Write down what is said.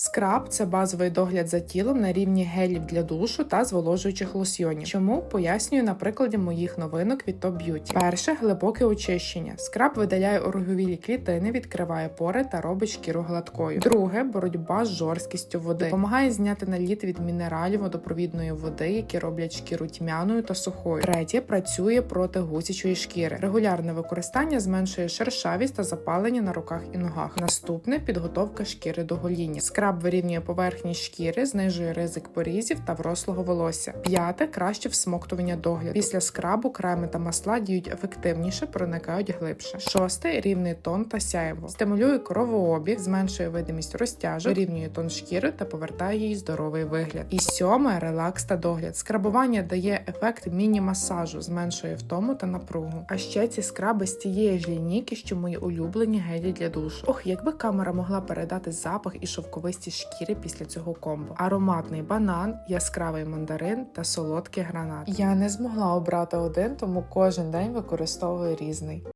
Скраб це базовий догляд за тілом на рівні гелів для душу та зволожуючих лосьйонів. Чому пояснюю на прикладі моїх новинок від Top Beauty. Перше глибоке очищення. Скраб видаляє ороговілі клітини, відкриває пори та робить шкіру гладкою. Друге боротьба з жорсткістю води. Допомагає зняти наліт від мінералів водопровідної води, які роблять шкіру тьмяною та сухою. Третє працює проти гусячої шкіри. Регулярне використання зменшує шершавість та запалення на руках і ногах. Наступне підготовка шкіри до гоління. Скраб вирівнює поверхність шкіри, знижує ризик порізів та врослого волосся. П'яте краще всмоктування догляд. Після скрабу креми та масла діють ефективніше, проникають глибше. Шосте рівний тон та сяєво. Стимулює кровообіг, зменшує видимість розтяжок, вирівнює тон шкіри та повертає їй здоровий вигляд. І сьоме релакс та догляд. Скрабування дає ефект міні-масажу, зменшує втому та напругу. А ще ці скраби з тієї ж лінійки, що мої улюблені гелі для душу. Ох, якби камера могла передати запах і шовковисті шкіри після цього комбо. Ароматний банан, яскравий мандарин та солодкий гранат. Я не змогла обрати один, тому кожен день використовую різний.